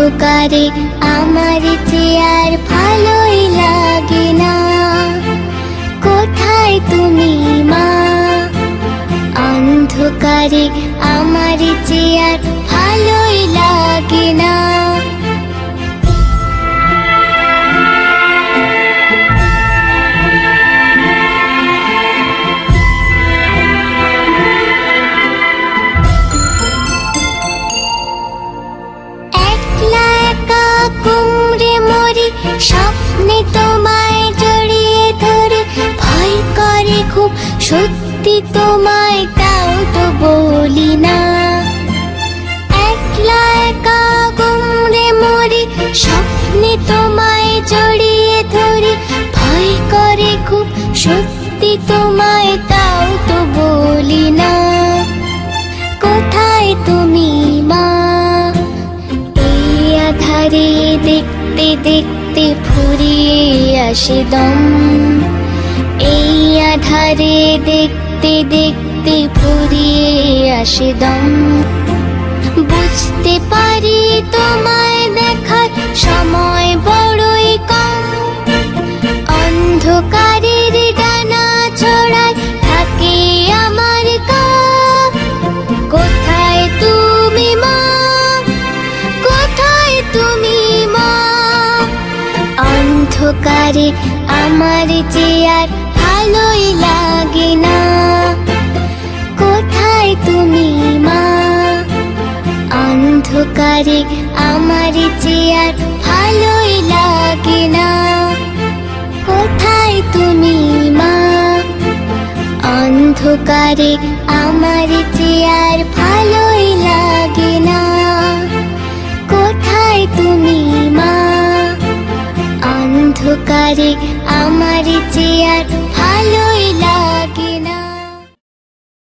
অন্ধকারে আমার চেয়ার ভালোই লাগে না। কোথায় তুমি মা? অন্ধকারে আমার চেয়ার ভালোই লাগে না। স্বপ্নে তোমায় জড়িয়ে ধরে ভয় করে খুব। সত্যি তোমায় তাও তো বলি না। একলা একা কুমড়ে মরি স্বপ্নে তোমায় জড়িয়ে ধরে ভয় করে খুব। সত্যি তোমায় তাও তো বলি না। কোথায় তুমি মা? এই আধারে দেখতে দেখতে ফুরিয়ে আসে দম। এই আধারে দেখতে দেখতে ফুরিয়ে আসে দম। বুঝতে পারি অন্ধকারে আমার চেয়ার ভালোই লাগে না। কোথায় তুমি মা? অন্ধকারে আমার চেয়ার ভালোই লাগে না। কোথায় তুমি মা? অন্ধকারে আমার চেয়ার ভালোই আমার চেয়ার